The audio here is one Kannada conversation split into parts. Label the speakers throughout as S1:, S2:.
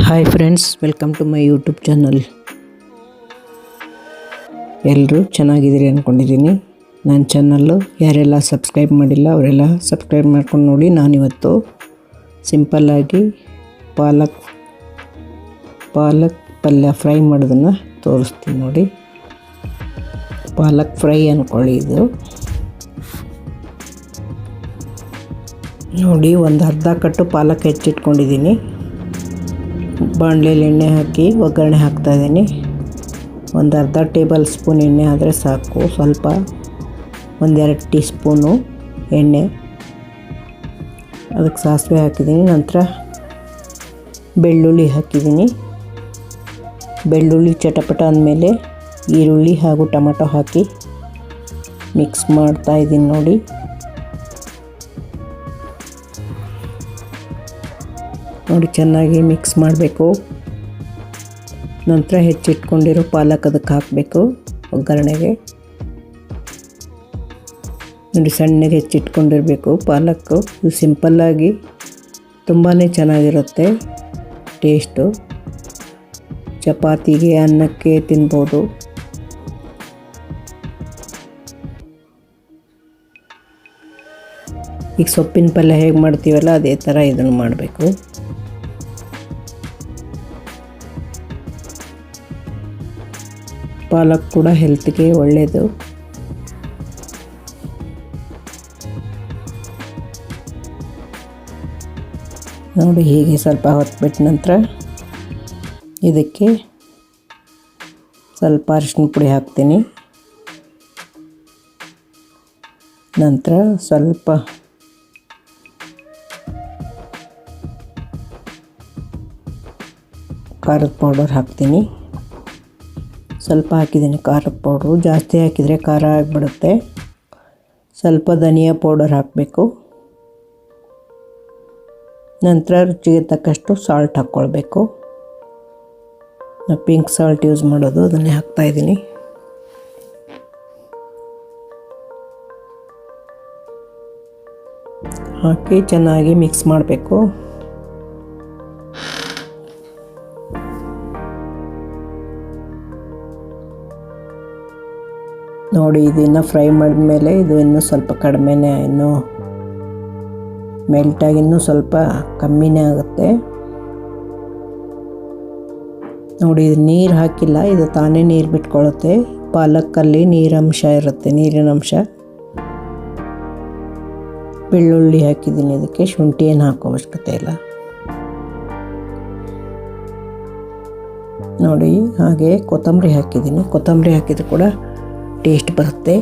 S1: Hi friends welcome to my YouTube channel ಎಲ್ಲರೂ ಚೆನ್ನಾಗಿದ್ದೀರಿ ಅಂದ್ಕೊಂಡಿದ್ದೀನಿ ನನ್ನ ಚಾನಲ್ಲು ಯಾರೆಲ್ಲ ಸಬ್ಸ್ಕ್ರೈಬ್ ಮಾಡಿಲ್ಲ, ಅವರೆಲ್ಲ ಸಬ್ಸ್ಕ್ರೈಬ್ ಮಾಡ್ಕೊಂಡು ನೋಡಿ. ನಾನಿವತ್ತು ಸಿಂಪಲ್ಲಾಗಿ ಪಾಲಕ್ ಪಾಲಕ್ ಪಲ್ಯ ಫ್ರೈ ಮಾಡೋದನ್ನು ತೋರಿಸ್ತೀನಿ ನೋಡಿ. ಪಾಲಕ್ ಫ್ರೈ ಅಂದ್ಕೊಳ್ಳಿ ಇದು. ನೋಡಿ, ಒಂದು ಅರ್ಧ ಕಟ್ಟು ಪಾಲಕ್ ಹೆಚ್ಚಿಟ್ಕೊಂಡಿದ್ದೀನಿ. ಬಾಣಲೆಯಲ್ಲಿ ಎಣ್ಣೆ ಹಾಕಿ ಒಗ್ಗರಣೆ ಹಾಕ್ತಾಯಿದ್ದೀನಿ ಒಂದು ಅರ್ಧ ಟೇಬಲ್ ಸ್ಪೂನ್ ಎಣ್ಣೆ ಆದರೆ ಸಾಕು. ಸ್ವಲ್ಪ ಒಂದೆರಡು ಟೀ ಸ್ಪೂನು ಎಣ್ಣೆ. ಅದಕ್ಕೆ ಸಾಸಿವೆ ಹಾಕಿದ್ದೀನಿ. ನಂತರ ಬೆಳ್ಳುಳ್ಳಿ ಹಾಕಿದ್ದೀನಿ. ಬೆಳ್ಳುಳ್ಳಿ ಚಟಪಟ ಅಂದಮೇಲೆ ಈರುಳ್ಳಿ ಹಾಗೂ ಟೊಮೆಟೊ ಹಾಕಿ ಮಿಕ್ಸ್ ಮಾಡ್ತಾ ಇದ್ದೀನಿ ನೋಡಿ. ನೋಡಿ ಚೆನ್ನಾಗಿ ಮಿಕ್ಸ್ ಮಾಡಬೇಕು. ನಂತರ ಹೆಚ್ಚಿಟ್ಕೊಂಡಿರೋ ಪಾಲಕ್ ಅದಕ್ಕೆ ಹಾಕಬೇಕು ಒಗ್ಗರಣೆಗೆ. ನೋಡಿ ಸಣ್ಣಗೆ ಹೆಚ್ಚಿಟ್ಕೊಂಡಿರಬೇಕು ಪಾಲಕ್ಕು ಇದು ಸಿಂಪಲ್ಲಾಗಿ ತುಂಬಾ ಚೆನ್ನಾಗಿರುತ್ತೆ ಟೇಸ್ಟು ಚಪಾತಿಗೆ ಅನ್ನಕ್ಕೆ ತಿನ್ಬೋದು. ಈಗ ಸೊಪ್ಪಿನ ಪಲ್ಯ ಹೇಗೆ ಮಾಡ್ತೀವಲ್ಲ ಅದೇ ಥರ ಇದನ್ನು ಮಾಡಬೇಕು. ಪಾಲಕ್ ಕೂಡ ಹೆಲ್ತ್ಗೆ ಒಳ್ಳೆಯದು ನೋಡಿ ಹೀಗೆ ಸ್ವಲ್ಪ ಹೊತ್ಬಿಟ್ಟ ನಂತರ ಇದಕ್ಕೆ ಸ್ವಲ್ಪ ಅರಿಶಿನ ಪುಡಿ ಹಾಕ್ತೀನಿ. ನಂತರ ಸ್ವಲ್ಪ ಖಾರದ ಪೌಡರ್ ಹಾಕ್ತೀನಿ. ಸ್ವಲ್ಪ ಹಾಕಿದ್ದೀನಿ ಖಾರದ ಪೌಡ್ರು. ಜಾಸ್ತಿ ಹಾಕಿದರೆ ಖಾರ ಆಗಿಬಿಡುತ್ತೆ. ಸ್ವಲ್ಪ ಧನಿಯಾ ಪೌಡರ್ ಹಾಕಬೇಕು. ನಂತರ ರುಚಿಗೆ ತಕ್ಕಷ್ಟು ಸಾಲ್ಟ್ ಹಾಕ್ಕೊಳ್ಬೇಕು. ನಾವು ಪಿಂಕ್ ಸಾಲ್ಟ್ ಯೂಸ್ ಮಾಡೋದು, ಅದನ್ನೇ ಹಾಕ್ತಾಯಿದ್ದೀನಿ ಹಾಕಿ ಚೆನ್ನಾಗಿ ಮಿಕ್ಸ್ ಮಾಡಬೇಕು. ನೋಡಿ, ಇದನ್ನು ಫ್ರೈ ಮಾಡಿದ್ಮೇಲೆ ಇದು ಇನ್ನೂ ಸ್ವಲ್ಪ ಕಡಿಮೆನೇ, ಇನ್ನೂ ಮೆಲ್ಟಾಗಿ ಇನ್ನೂ ಸ್ವಲ್ಪ ಕಮ್ಮಿನೇ ಆಗುತ್ತೆ. ನೋಡಿ, ಇದು ನೀರು ಹಾಕಿಲ್ಲ, ಇದು ತಾನೇ ನೀರು ಬಿಟ್ಕೊಳ್ಳುತ್ತೆ ಪಾಲಕ್ಕಲ್ಲಿ ನೀರಂಶ ಇರುತ್ತೆ, ನೀರಿನ ಅಂಶ. ಬೆಳ್ಳುಳ್ಳಿ ಹಾಕಿದ್ದೀನಿ ಇದಕ್ಕೆ, ಶುಂಠಿ ಏನು ಹಾಕೋ ಅವಶ್ಯಕತೆ ಇಲ್ಲ. ನೋಡಿ, ಹಾಗೆ ಕೊತ್ತಂಬರಿ ಹಾಕಿದ್ದೀನಿ. ಕೊತ್ತಂಬರಿ ಹಾಕಿದ್ರು ಕೂಡ ಟೇಸ್ಟ್ ಬರುತ್ತೆ.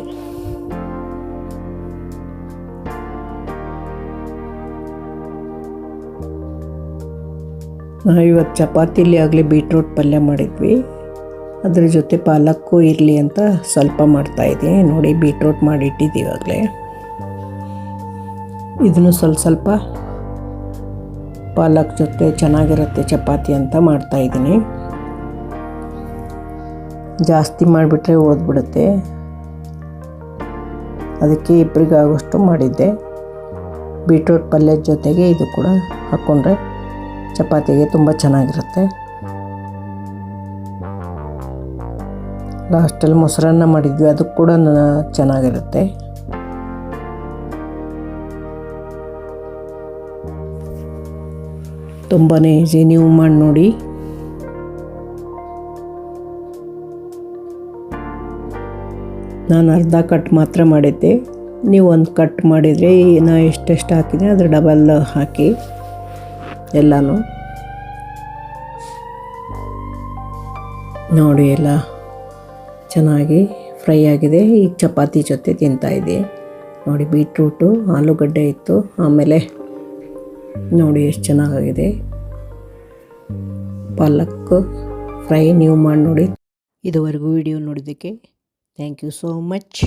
S1: ಇವತ್ತು ಚಪಾತಿಲಿ ಆಗಲಿ ಬೀಟ್ರೂಟ್ ಪಲ್ಯ ಮಾಡಿದ್ವಿ. ಅದ್ರ ಜೊತೆ ಪಾಲಕ್ಕು ಇರಲಿ ಅಂತ ಸ್ವಲ್ಪ ಮಾಡ್ತಾಯಿದ್ದೀನಿ ನೋಡಿ ಬೀಟ್ರೂಟ್ ಮಾಡಿಟ್ಟಿದ್ದೀವಿ ಆಗಲೇ. ಇದನ್ನು ಸ್ವಲ್ಪ ಸ್ವಲ್ಪ ಪಾಲಕ್ ಜೊತೆ ಚೆನ್ನಾಗಿರುತ್ತೆ ಚಪಾತಿ ಅಂತ ಮಾಡ್ತಾಯಿದ್ದೀನಿ ಜಾಸ್ತಿ ಮಾಡಿಬಿಟ್ರೆ ಓದ್ಬಿಡುತ್ತೆ. ಅದಕ್ಕೆ ಇಬ್ಬರಿಗಾಗೋಷ್ಟು ಮಾಡಿದ್ದೆ. ಬೀಟ್ರೂಟ್ ಪಲ್ಯದ ಜೊತೆಗೆ ಇದು ಕೂಡ ಹಾಕ್ಕೊಂಡ್ರೆ ಚಪಾತಿಗೆ ತುಂಬ ಚೆನ್ನಾಗಿರುತ್ತೆ. ಲಾಸ್ಟಲ್ಲಿ ಮೊಸರನ್ನ ಮಾಡಿದ್ವಿ, ಅದು ಕೂಡ ಚೆನ್ನಾಗಿರುತ್ತೆ. ತುಂಬಾ ಈಸಿ, ನೀವು ಮಾಡಿ ನೋಡಿ. ನಾನು ಅರ್ಧ ಕಟ್ ಮಾತ್ರ ಮಾಡಿದ್ದೆ. ನೀವು ಒಂದು ಕಟ್ ಮಾಡಿದರೆ ನಾ ಎಷ್ಟೆಷ್ಟು ಹಾಕಿದೆ ಅದ್ರ ಡಬಲ್ ಹಾಕಿ ಎಲ್ಲನೂ. ನೋಡಿ ಎಲ್ಲ ಚೆನ್ನಾಗಿ ಫ್ರೈ ಆಗಿದೆ. ಈಗ ಚಪಾತಿ ಜೊತೆ ತಿಂತಾಯಿದ್ದೆ ನೋಡಿ ಬೀಟ್ರೂಟು ಆಲೂಗಡ್ಡೆ ಇತ್ತು. ಆಮೇಲೆ ನೋಡಿ ಎಷ್ಟು ಚೆನ್ನಾಗಿದೆ ಪಾಲಕ್ ಫ್ರೈ ನೀವು ಮಾಡಿ ನೋಡಿ. ಇದುವರೆಗೂ ವಿಡಿಯೋ ನೋಡಿದ್ದಕ್ಕೆ Thank you so much.